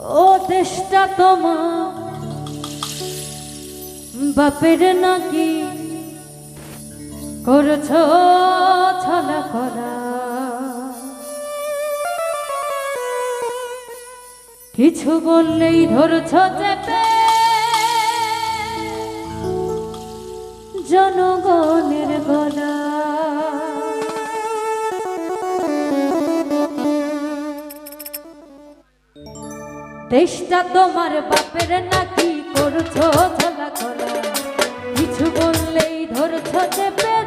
ও দেশটা তোমার। বাপের নাকি করছ ছলা করা। কিছু বললেই ধরছ চেপে। জনগ দেশটা তোমার বাপের নাকি করছ? ঝলা করা। কিছু বললেই ধরছো চেপে।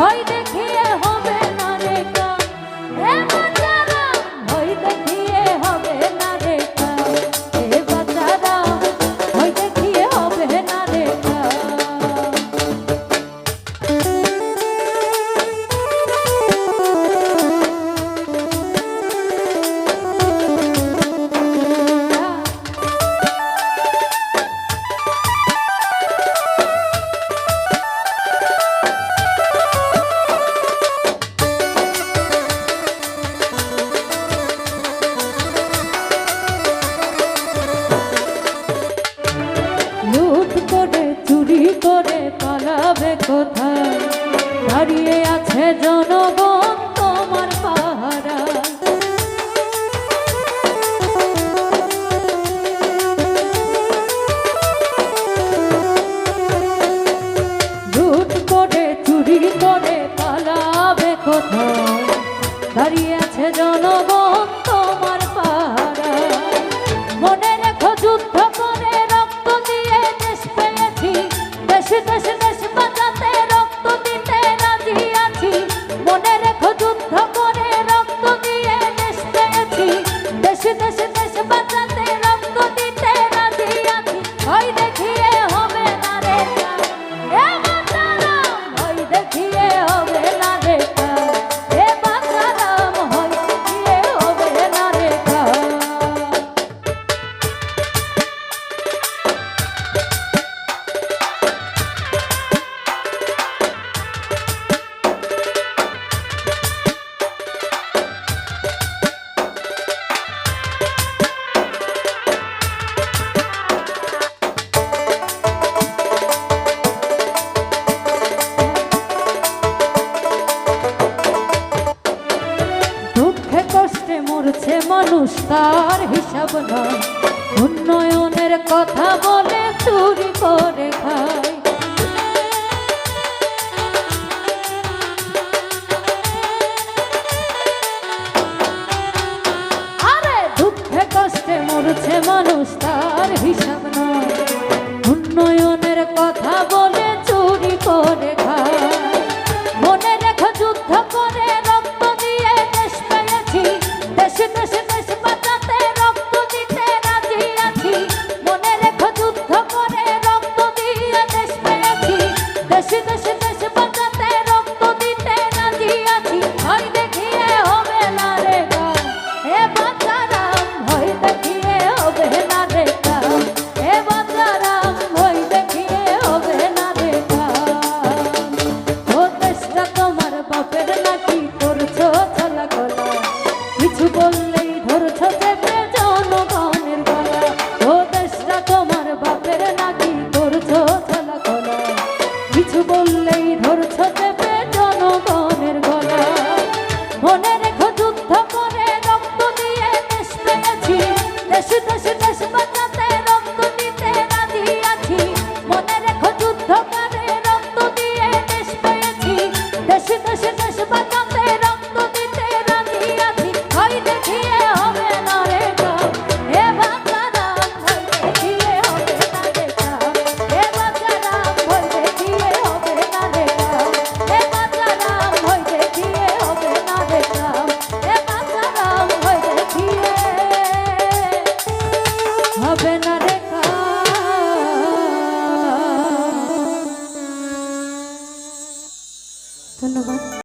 はい যাবে কোথায়? দাঁড়িয়ে আছে জনগণ তোমার পাহারা। ঝুট করে, চুরি করে পালাবে কোথায়? দাঁড়িয়ে আছে জনগণ thấp মানুষ তার হিসাব নয়। উন্নয়নের কথা বলে চুরি করে খায়। আরে দুঃখে কষ্টে মরছে মানুষ তার হিসাব কিছু বললেই ধরছ চেপে জনগণের গলা। মনে রেখো যুদ্ধ করে রক্ত দিয়ে দেশ পেয়েছি। দেশ দেশ দেশ বাঁচা